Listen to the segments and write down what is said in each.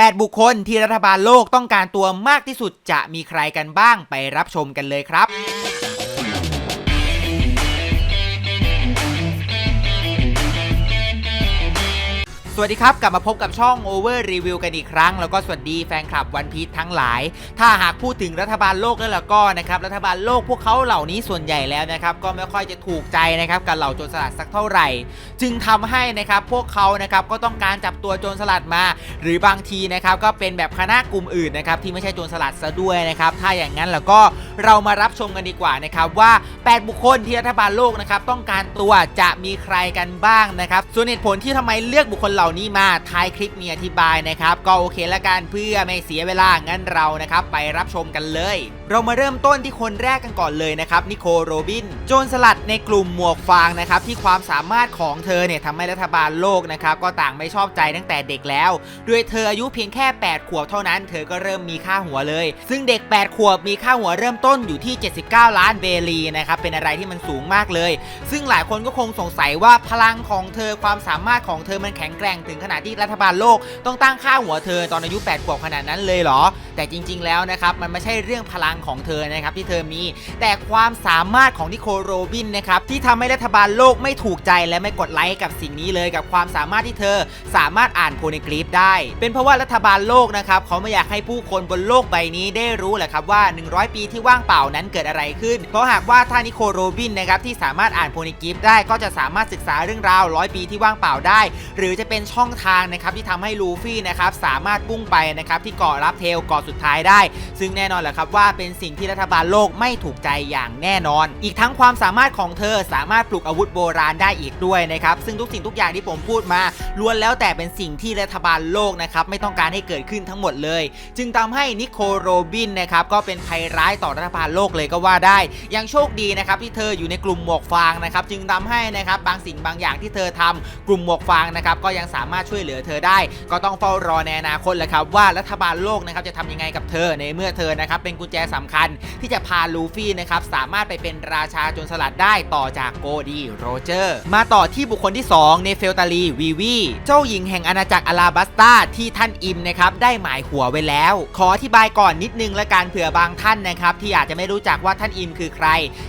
8 บุคคลที่รัฐบาลโลกต้องการตัวมากที่สุดจะมีใครกันบ้างไปรับชมกันเลยครับ วัสดีครับ กลับมาพบกับช่อง Over Review กันอีกครั้ง แล้วก็สวัสดีแฟนคลับวันพี e ทั้งหลาย ถ้าหากพูดถึงรัฐบาลโลกแล้วล่ะก็นะครับรัฐบาลโลกพวกเขาเหล่านี้ส่วนใหญ่แล้วนะครับก็ไม่ค่อยจะถูกใจนะครับกับเหล่าโจรสลัดสักเท่าไหร่ จึงทำให้นะครับพวกเขานะครับก็ต้องการจับตัวโจรสลัดมา หรือบางทีนะครับก็เป็นแบบคณะกลุ่มอื่นนะครับที่ไม่ใช่โจรสลัดซะด้วยนะครับถ้าอย่างนั้นแล้วก็เรามารับชมกันดีกว่านะครับว่า 8 บุคคลที่รัฐบาลโลกนะครับต้องการตัวจะมีใครกันบ้างนะครับส่วนเหตุผลที่ทำไมเลือกบุคคลเหล่านี้มาท้ายคลิปมีอธิบายนะครับ ก็โอเคละกันเพื่อไม่เสียเวลางั้นเรานะครับ ไปรับชมกันเลย เรามาเริ่มต้นที่คนแรกกันก่อนเลยนะครับนิโคโรบิน โจรสลัดในกลุ่มหมวกฟางนะครับที่ความสามารถของเธอเนี่ยทำให้รัฐบาลโลกนะครับก็ต่างไม่ชอบใจตั้งแต่เด็กแล้ว ด้วยเธออายุเพียงแค่ 8 ขวบเท่านั้น เธอก็เริ่มมีค่าหัวเลย ซึ่งเด็ก 8 ขวบมีค่าหัวเริ่มต้นอยู่ที่ 79 ล้านเบลีนะครับเป็นอะไรที่มันสูงมากเลย ซึ่งหลายคนก็คงสงสัยว่าพลังของเธอความสามารถของเธอมันแข็งแกร่งถึงขนาดที่รัฐบาลโลกต้องตั้งค่าหัวเธอตอนอายุ8ขวบขนาดนั้นเลยเหรอ แต่จริง ๆ แล้วนะครับมันไม่ใช่เรื่องพลังของเธอนะครับที่เธอมี แต่ความสามารถของนิโคโรบินนะครับที่ทำให้รัฐบาลโลกไม่ถูกใจและไม่กดไลค์กับสิ่งนี้เลยกับความสามารถที่เธอสามารถอ่านโพนิกรีฟได้ เป็นเพราะว่ารัฐบาลโลกนะครับเขาไม่อยากให้ผู้คนบนโลกใบนี้ได้รู้แหละครับว่า 100 ปีที่ว่างเปล่านั้นเกิดอะไรขึ้น เพราะหากว่าถ้านิโคโรบินนะครับที่สามารถอ่านโพนิกรีฟได้ก็จะสามารถศึกษาเรื่องราวร้อยปีที่ว่างเปล่าได้ หรือจะเป็นช่องทางนะครับที่ทำให้ลูฟี่นะครับสามารถพุ่งไปนะครับที่เกาะรับเทลเกาะสุดท้ายได้ ซึ่งแน่นอนแหละครับว่าเป็นสิ่งที่รัฐบาลโลกไม่ถูกใจอย่างแน่นอน อีกทั้งความสามารถของเธอสามารถปลุกอาวุธโบราณได้อีกด้วยนะครับซึ่งทุกสิ่งทุกอย่างที่ผมพูดมาล้วนแล้วแต่เป็นสิ่งที่รัฐบาลโลกนะครับไม่ต้องการให้เกิดขึ้นทั้งหมดเลย จึงทำให้นิโคโรบินนะครับก็เป็นภัยร้ายต่อรัฐบาลโลกเลยก็ว่าได้ ยังโชคดีนะครับที่เธออยู่ในกลุ่มหมวกฟางนะครับจึงทำให้นะครับบางสิ่งบางอย่างที่เธอทำกลุ่มหมวกฟางนะครับก็ยังสามารถช่วยเหลือเธอได้ ก็ต้องเฝ้ารอในอนาคตแหละครับว่ารัฐบาลโลกนะครับจะทำยังไงกับเธอในเมื่อเธอนะครับเป็นกุญแจสำคัญที่จะพาลูฟี่นะครับสามารถไปเป็นราชาจนสลัดได้ต่อจากโกดีโรเจอร์มาต่อที่บุคคลที่2เนเฟลตาลีวีวีเจ้าหญิงแห่งอาณาจักรอาราบัสตาที่ท่านอิมนะครับได้หมายหัวไว้แล้ว ขออธิบายก่อนนิดนึงละกันเผื่อบางท่านนะครับที่อาจจะไม่รู้จักว่าท่านอิมคือใคร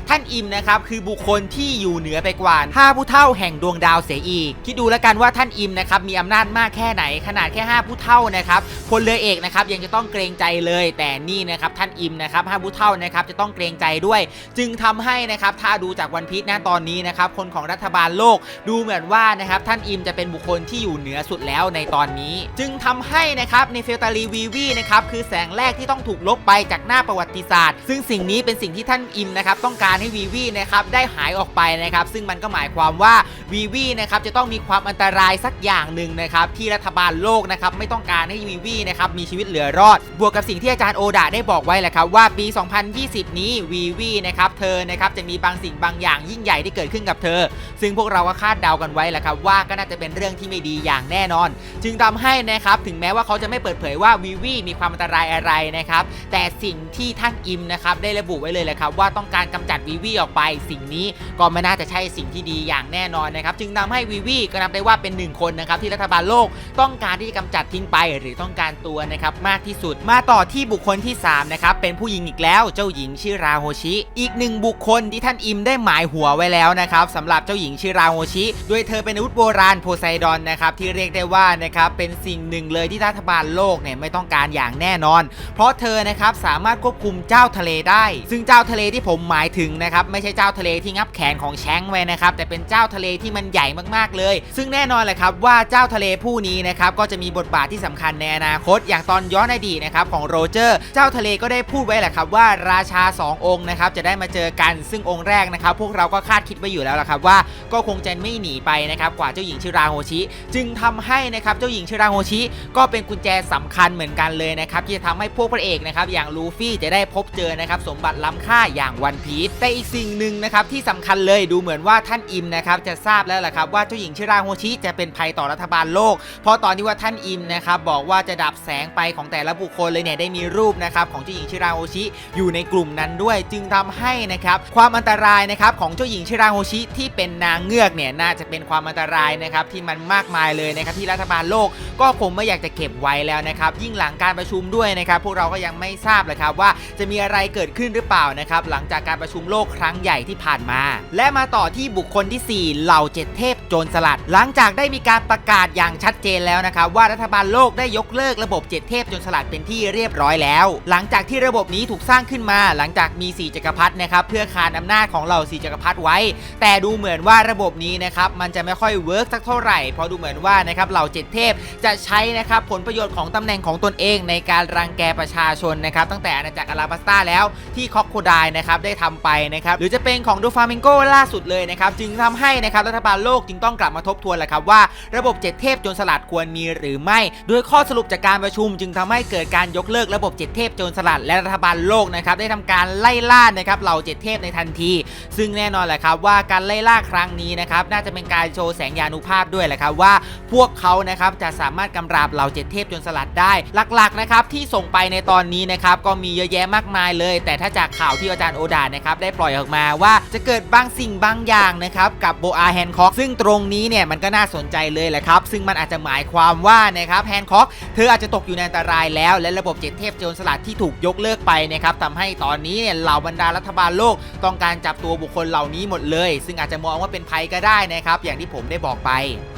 ท่านอิมนะครับคือบุคคลที่อยู่เหนือไปกว่าห้าผู้เท่าแห่งดวงดาวเสียอีกคิดดูแล้วกันว่าท่านอิมนะครับมีอำนาจมากแค่ไหนขนาดแค่ 5 ผู้เท่านะครับพลเรือเอกนะครับยังจะต้องเกรงใจเลย แต่นี่นะครับท่านอิมนะครับห้าผู้เท่านะครับจะต้องเกรงใจด้วย จึงทำให้นะครับถ้าดูจากวันพีชนะตอนนี้นะครับคนของรัฐบาลโลกดูเหมือนว่านะครับท่านอิมจะเป็นบุคคลที่อยู่เหนือสุดแล้วในตอนนี้ จึงทำให้นะครับในเฟลตาลีวีวีนะครับคือแสงแรกที่ต้องถูกลบไปจากหน้าประวัติศาสตร์ ซึ่งสิ่งนี้เป็นสิ่งที่ท่านอิมนะครับต้องการให้วีวีนะครับได้หายออกไปนะครับซึ่งมันก็หมายความว่าวีวีนะครับจะต้องมีความอันตรายสักอย่างหนึ่งนะครับที่รัฐบาลโลกนะครับไม่ต้องการให้วีวีนะครับมีชีวิตเหลือรอดบวกกับสิ่งที่อาจารย์โอดาได้บอกไว้แหละครับว่าปี 2020 นี้วีวีนะครับเธอนะครับจะมีบางสิ่งบางอย่างยิ่งใหญ่ที่เกิดขึ้นกับเธอ ซึ่งพวกเราก็คาดเดากันไว้แหละครับว่าก็น่าจะเป็นเรื่องที่ไม่ดีอย่างแน่นอน จึงทำให้นะครับถึงแม้ว่าเขาจะไม่เปิดเผยว่าวีวีมีความอันตรายอะไรนะครับแต่สิ่งที่ท่านอิมนะครับได้ระบุไว้เลยแหละครับว่าต้องการกำจัดวีวีออกไปสิ่งนี้ก็ไม่น่าจะใช่สิ่งที่ดีอย่างแน่นอนนะครับจึงทำให้วีวีก็นับได้ว่าเป็นหนึ่งคนนะครับที่รัฐบาลโลกต้องการที่จะกำจัดทิ้งไป หรือต้องการตัวนะครับมากที่สุดมาต่อที่บุคคลที่ 3 นะครับ เป็นผู้หญิงอีกแล้วเจ้าหญิงชิราโฮชิ อีกหนึ่งบุคคลที่ท่านอิมได้หมายหัวไว้แล้วนะครับสำหรับเจ้าหญิงชิราโฮชิโดยเธอเป็นอาวุธโบราณโพไซดอนนะครับที่เรียกได้ว่านะครับเป็นสิ่งหนึ่งเลยที่รัฐบาลโลกเนี่ยไม่ต้องการอย่างแน่นอน เพราะเธอนะครับสามารถควบคุมเจ้าทะเลได้ ซึ่งเจ้าทะเลที่ผมหมายถึงนะครับไม่ใช่เจ้าทะเลที่งับแขนของแชงไว้นะครับแต่เป็นเจ้าทะเลที่มันใหญ่มากๆเลย ซึ่งแน่นอนแหละครับว่าเจ้าทะเลผู้นี้นะครับก็จะมีบทบาทที่สำคัญในอนาคต อย่างตอนย้อนอดีตนะครับของโรเจอร์ เจ้าทะเลก็ได้พูดไว้แหละครับว่าราชา 2 องค์นะครับจะได้มาเจอกันซึ่งองค์แรกนะครับพวกเราก็คาดคิดไว้อยู่แล้วละครับว่าก็คงจะไม่หนีไปนะครับกว่าเจ้าหญิงชิราโฮชิ จึงทำให้นะครับเจ้าหญิงชิราโฮชิ ก็เป็นกุญแจสำคัญเหมือนกันเลยนะครับที่จะทำให้พวกพระเอกนะครับอย่างลูฟี่จะได้พบเจอนะครับสมบัติล้ำค่าอย่างวันพีชแต่อีกสิ่งหนึ่งนะครับที่สำคัญเลยดูเหมือนว่าท่านอิมนะครับจะทราบแล้วละครับว่าเจ้าหญิงชิราโฮชิจะเป็นภัยต่อรัฐบาลโลก เพราะตอนที่ว่าท่านอิมนะครับบอกว่าจะดับแสงไปของแต่ละบุคคลเลยเนี่ยได้มีรูปนะครับของเจ้าหญิงชิราโฮชิอยู่ในกลุ่มนั้นด้วย จึงทำให้นะครับความอันตรายนะครับของเจ้าหญิงชิราโฮชิที่เป็นนางเงือกเนี่ยน่าจะเป็นความอันตรายนะครับที่มันมากมายเลยนะครับที่รัฐบาลโลกก็คงไม่อยากจะเก็บไว้แล้วนะครับยิ่งหลังการประชุมด้วยนะครับพวกเราก็ยังไม่ทราบเลยครับว่าจะมีอะไรเกิดขึ้นหรือเปล่านะครับหลังจากการประชุมโลกครั้งใหญ่ที่ผ่านมา และมาต่อที่บุคคลที่ 4 เหล่าเจ็ดเทพโจรสลัด หลังจากได้มีการประกาศอย่างชัดเจนแล้วนะครับว่ารัฐบาลโลกได้ยกเลิกระบบเจ็ดเทพโจรสลัดเป็นที่เรียบร้อยแล้ว หลังจากที่ระบบนี้ถูกสร้างขึ้นมา หลังจากมีสีจักรพรรดินะครับเพื่อคานอำนาจของเหล่าสีจักรพรรดิไว้ แต่ดูเหมือนว่าระบบนี้นะครับมันจะไม่ค่อยเวิร์กสักเท่าไหร่เพราะดูเหมือนว่านะครับเหล่าเจ็ดเทพจะใช้นะครับผลประโยชน์ของตำแหน่งของตนเองในการรังแกประชาชนนะครับตั้งแต่อาณาจักรอาราบัสตาแล้วที่คอกโคไดนะครับได้ทำไปนะครับหรือจะเป็นของดูฟาเมงโกล่าสุดเลยนะครับจึงทำให้นะครับรัฐบาลโลกจึงต้องกลับมาทบทวนแหละครับว่าระบบเจ็ดเทพจรสลัดควรมีหรือไม่โดยข้อสรุปจากการประชุมจึงทำให้เกิดการยกเลิกระบบเจ็ดเทพโจรสลัดและรัฐบาลโลกนะครับได้ทำการไล่ล่านะครับเหล่าเจ็ดเทพในทันที ซึ่งแน่นอนแหละครับว่าการไล่ล่าครั้งนี้นะครับน่าจะเป็นการโชว์แสงยานุภาพด้วยแหละครับว่าพวกเขานะครับจะสามารถกำราบเหล่าเจ็ดเทพจรสลัดได้ หลักๆนะครับที่ส่งไปในตอนนี้นะครับก็มีเยอะแยะมากมายเลย แต่ถ้าจากข่าวที่อาจารย์โอดานะครับได้ปล่อยออกมาว่าจะเกิดบางสิ่งบางอย่างนะครับกับโบอาแฮนคอกซึ่งตรงนี้เนี่ยมันก็น่าสนใจเลยแหละครับ ซึ่งมันอาจจะหมายความว่านะครับแฮนคอกเธออาจจะตกอยู่ในอันตรายแล้วและระบบเจ็ดเทพโจรสลัดที่ถูกยกเลิกไปนะครับทำให้ตอนนี้เนี่ยเหล่าบรรดารัฐบาลโลกต้องการจับตัวบุคคลเหล่านี้หมดเลย ซึ่งอาจจะมองว่าเป็นภัยก็ได้นะครับ อย่างที่ผมได้บอกไป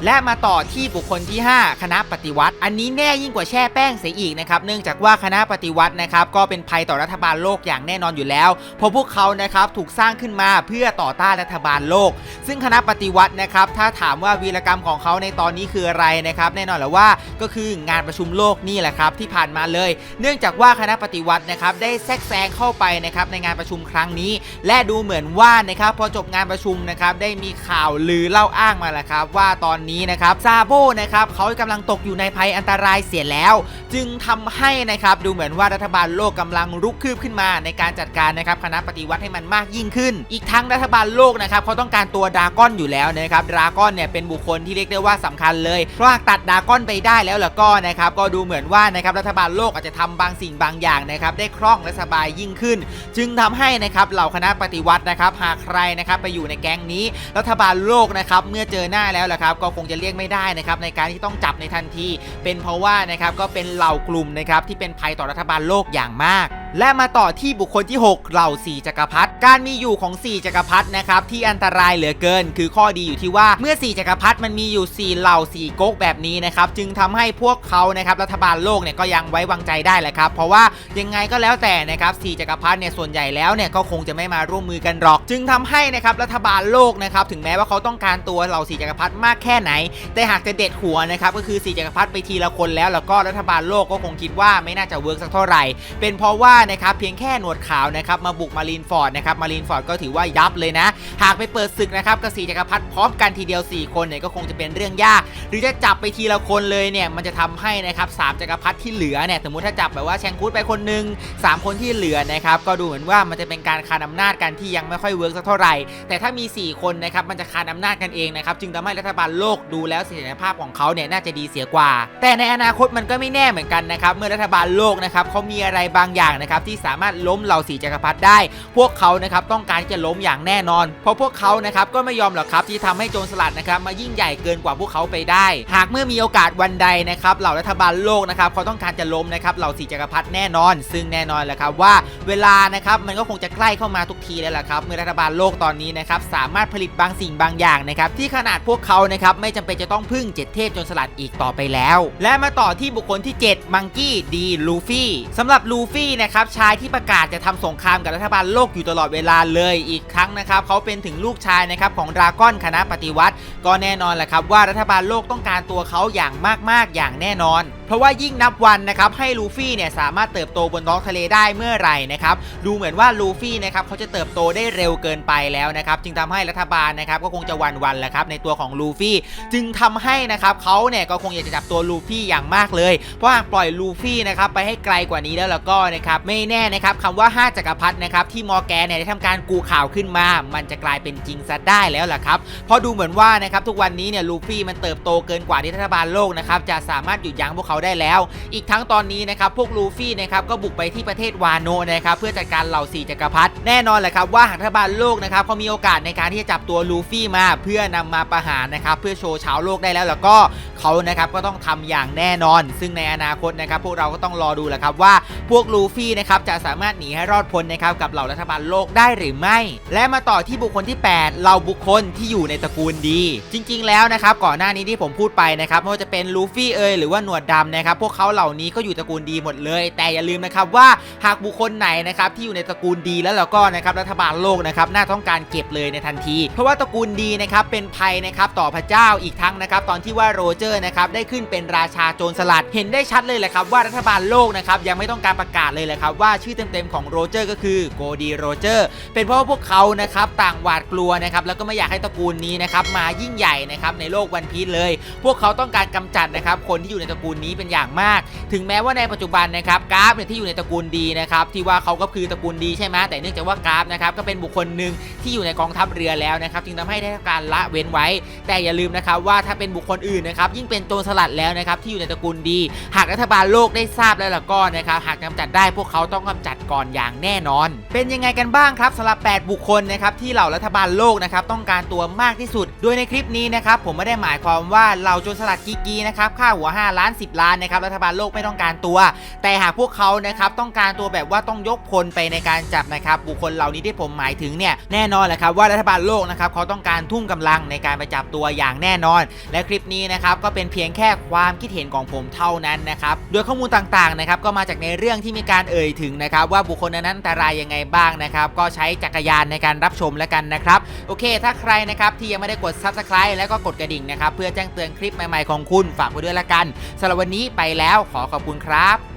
และมาต่อที่บุคคลที่ 5 คณะปฏิวัติ อันนี้แน่ยิ่งกว่าแช่แป้งเสียอีกนะครับ เนื่องจากว่าคณะปฏิวัตินะครับก็เป็นภัยต่อรัฐบาลโลกอย่างแน่นอนอยู่แล้ว เพราะพวกเขานะครับถูกสร้างขึ้นมาเพื่อต่อต้านรัฐบาลโลก ซึ่งคณะปฏิวัตินะครับถ้าถามว่าวีรกรรมของเขาในตอนนี้คืออะไรนะครับแน่นอนแหละว่าก็คืองานประชุมโลกนี่แหละครับที่ผ่านมาเลยเนื่องจากว่าคณะปฏิวัตินะครับได้แทรกแซงเข้าไปนะครับในงานประชุมครั้งนี้ และดูเหมือนว่านะครับพอจบงานประชุมนะครับได้มีข่าวลือเล่าอ้างมาแล้วครับว่าตอนนี้นะครับซาโบนะครับเขากำลังตกอยู่ในภัยอันตรายเสียแล้ว จึงทำให้นะครับดูเหมือนว่ารัฐบาลโลกกำลังรุกคืบขึ้นมาในการจัดการนะครับคณะปฏิวัติให้มันมากยิ่งขึ้น อีกทั้งรัฐบาลโลกนะครับเขาต้องการตัวดาก้อนอยู่แล้วนะครับดาก้อนเนี่ยเป็นบุคคลที่เรียกได้ว่าสำคัญเลย เพราะหากตัดดาก้อนไปได้แล้วล่ะก็นะครับก็ดูเหมือนว่านะครับรัฐบาลโลกอาจจะทำบางสิ่งบางอย่างนะครับได้คล่องและสบายยิ่งขึ้น จึงทำให้นะครับเหล่าคณะปฏิวัตินะครับหากใครนะครับไปอยู่ในแก๊งนี้รัฐบาลโลกนะครับเมื่อเจอหน้าแล้วล่ะครับก็คงจะเรียกไม่ได้นะครับในการที่ต้องจับในทันที เป็นเพราะว่านะครับก็เป็นเหล่ากลุ่มนะครับที่เป็นภัยต่อรัฐบาลโลกอย่างมาก และมาต่อที่บุคคลที่ 6 เหล่าสี่จักรพรรดิการมีอยู่ของ 4 จักรพรรดินะครับที่อันตรายเหลือเกิน คือข้อดีอยู่ที่ว่าเมื่อ 4 จักรพรรดิมันมีอยู่ 4 เหล่า 4ก๊กแบบนี้นะครับจึงทำให้พวกเขานะครับรัฐบาลโลกเนี่ยก็ยังไว้วางใจได้แหละครับเพราะว่ายังไงก็แล้วแต่นะครับ4จักรพรรดิเนี่ยส่วนใหญ่แล้วเนี่ยก็คงจะไม่มาร่วมมือกันหรอก จึงทำให้นะครับรัฐบาลโลกนะครับถึงแม้ว่าเขาต้องการตัวเหล่าสี่จักรพรรดิมากแค่ไหน แต่หากจะเด็ดหัวนะครับก็คือสี่จักรพรรดิไปทีละคนแล้วแล้วก็รัฐบาลโลกก็คงคิดว่าไม่น่าจะเวิร์กสักเท่าไหร่ เป็นเพราะว่านะครับเพียงแค่หนวดขาวนะครับมาบุกมารีนฟอร์ดนะครับมารีนฟอร์ดก็ถือว่ายับเลยนะ หากไปเปิดศึกนะครับกับสีจักรพรรดิพร้อมกันทีเดียว 4 คนเนี่ยก็คงจะเป็นเรื่องยาก หรือจะจับไปทีละคนเลยเนี่ยมันจะทำให้นะครับสามจักรพรรดิที่เหลือเนี่ยสมมติถ้าจับแบบว่าแชงคูดไปคนหนึ่งสามคนที่เหลือนะครับก็ดูเหมือนว่ามันจะเป็นการคานอำนาจกันที่ยังไม่ค่อยเวิร์กสักเท่าไหร่ แต่ถ้ามี 4 คนนะครับมันจะคานอำนาจกันเองนะครับจึงทำให้รัฐบาลโลกดูแล้วเสถียรภาพของเขาเนี่ยน่าจะดีเสียกว่า แต่ในอนาคตมันก็ไม่แน่เหมือนกันนะครับเมื่อรัฐบาลโลกนะครับเขามีอะไรบางอย่างนะครับที่สามารถล้มเหล่าสีจักรพรรดิได้ พวกเขานะครับต้องการจะล้มอย่างแน่นอน เพราะพวกเขานะครับก็ไม่ยอมหรอกครับที่ทำให้โจรสลัดนะครับมายิ่งใหญ่เกินกว่าพวกเขาไปได้ หากเมื่อมีโอกาสวันใดนะครับเหล่ารัฐบาลโลกนะครับเขาต้องการจะล้มนะครับเหล่าสีจักรพรรดิแน่นอน ซึ่งแน่นอนแหละครับว่าเวลานะครับมันก็คงจะใกล้เข้ามาทุกทีแล้วล่ะครับเมื่อรัฐบาลโลกตอนนี้นะครับสามารถผลิตบางสิ่งบางอย่างนะครับที่ขนาดพวกเขานะครับไม่จำเป็นจะต้องพึ่งเจ็ดเทพโจรสลัดอีกต่อไปแล้ว และมาต่อที่บุคคลที่ 7 มังกี้ดีลูฟี่สำหรับลูฟี่นะครับชายที่ประกาศจะทำสงครามกับรัฐบาลโลกอยู่ตลอดเวลาเลยอีกครั้งนะครับเขาเป็นถึงลูกชายนะครับของดราก้อนคณะปฏิวัติ ก็แน่นอนแหละครับว่ารัฐบาลโลกต้องการตัวเขาอย่างมากๆอย่างแน่นอนเพราะว่ายิ่งนับวันนะครับให้ลูฟี่เนี่ยสามารถเติบโตบนท้องทะเลได้เมื่อไหร่นะครับดูเหมือนว่าลูฟี่นะครับเขาจะเติบโตได้เร็วเกินไปแล้วนะครับจึงทำให้รัฐบาลนะครับก็คงจะวันวันแหละครับในตัวของลูฟี่จึงทำให้นะครับเขาเนี่ยก็คงอยากจะจับตัวลูฟี่อย่างมากเลย เพราะหากปล่อยลูฟี่นะครับไปให้ไกลกว่านี้แล้วแล้วก็นะครับไม่แน่นะครับคำว่า 5จักรพรรดินะครับที่มอแกนเนี่ยได้ทำการกูข่าวขึ้นมา มันจะกลายเป็นจริงซะได้แล้วล่ะครับเพราะดูเหมือนว่านะครับทุกวันนี้เนี่ยลูฟี่มันเติบโตเกินกว่าที่รัฐบาลโลกนะครับจะสามารถหยุดยั้งพวกเขาเขาได้แล้ว อีกทั้งตอนนี้นะครับพวกลูฟี่นะครับก็บุกไปที่ประเทศวาโนะนะครับเพื่อจัดการเหล่าสี่จักรพรรดิแน่นอนแหละครับว่าหากรัฐบาลโลกนะครับเขามีโอกาสในการที่จะจับตัวลูฟี่มา เพื่อนำมาประหารนะครับเพื่อโชว์ชาวโลกได้แล้วแล้วก็เขานะครับก็ต้องทำอย่างแน่นอน ซึ่งในอนาคตนะครับพวกเราก็ต้องรอดูแหละครับว่าพวกลูฟี่นะครับจะสามารถหนีให้รอดพ้นนะครับกับเหล่ารัฐบาลโลกได้หรือไม่ และมาต่อที่บุคคลที่ 8 เหล่าบุคคลที่อยู่ในตระกูลดี จริง ๆ แล้วนะครับก่อนหน้านี้ที่ผมพูดไปนะครับไม่ว่าจะเป็นลูฟี่เอยหรือว่าหนวดดำนะครับพวกเขาเหล่านี้ก็อยู่ตระกูลดีหมดเลย แต่อย่าลืมนะครับว่าหากบุคคลไหนนะครับที่อยู่ในตระกูลดีแล้วเราก็นะครับรัฐบาลโลกนะครับน่าต้องการเก็บเลยในทันที เพราะว่าตระกูลดีนะครับเป็นภัยนะครับต่อพระเจ้าอีกทั้งนะครับตอนที่ว่าโรเจอร์นะครับได้ขึ้นเป็นราชาโจรสลัดเห็นได้ชัดเลยแหละครับว่ารัฐบาลโลกนะครับยังไม่ต้องการประกาศเลยแหละครับว่าชื่อเต็มๆของโรเจอร์ก็คือโกดีโรเจอร์เป็นเพราะว่าพวกเขานะครับต่างหวาดกลัวนะครับแล้วก็ไม่อยากให้ตระกูลนี้นะครับมายิ่งใหญ่นะครับในโลกวันพีซเลย พวกเขาต้องการกำจัดนะครับคนที่อยู่ในตระกูลนี้เป็นอย่างมาก ถึงแม้ว่าในปัจจุบันนะครับกราฟเนี่ยที่อยู่ในตระกูลดีนะครับที่ว่าเขาก็คือตระกูลดีใช่ไหมแต่เนื่องจากว่ากราฟนะครับก็เป็นบุคคลหนึ่งที่อยู่ในกองทัพเรือแล้วนะครับจึงทำให้ได้รับการละเว้นไว้ แต่อย่าลืมนะครับว่าถ้าเป็นบุคคลอื่นนะครับยิ่งเป็นโจรสลัดแล้วนะครับที่อยู่ในตระกูลดี หากรัฐบาลโลกได้ทราบแล้วล่ะก็นะครับหากกำจัดได้พวกเขาต้องกำจัดก่อนอย่างแน่นอน เป็นยังไงกันบ้างครับสำหรับ 8 บุคคลนะครับที่เหล่ารัฐบาลโลกนะครับต้องการตัวมากที่สุด โดยในคลิปนี้นะครับผมไม่ได้หมายความว่าเหล่าโจรสลัดกีกีนะครับค่าหัว 5 ล้าน 10ล้านนะครับรัฐบาลโลกไม่ต้องการตัว แต่หากพวกเขานะครับต้องการตัวแบบว่าต้องยกพลไปในการจับนะครับบุคคลเหล่านี้ที่ผมหมายถึงเนี่ยแน่นอนแหละครับว่ารัฐบาลโลกนะครับเขาต้องการทุ่มกำลังในการไปจับตัวอย่างแน่นอน และคลิปนี้นะครับก็เป็นเพียงแค่ความคิดเห็นของผมเท่านั้นนะครับโดยข้อมูลต่างๆนะครับก็มาจากในเรื่องที่มีการเอ่ยถึงนะครับว่าบุคคลนั้นอันตรายยังไงบ้างนะครับก็ใช้จักรยานในการรับชมแล้วกันนะครับโอเค ถ้าใครนะครับที่ยังไม่ได้กด subscribe แล้วก็กดกระดิ่งนะครับเพื่อแจ้งเตือนคลิปใหม่ๆของคุณฝากไว้ด้วยละกันสำหรับวันนี้ไปแล้วขอขอบคุณครับ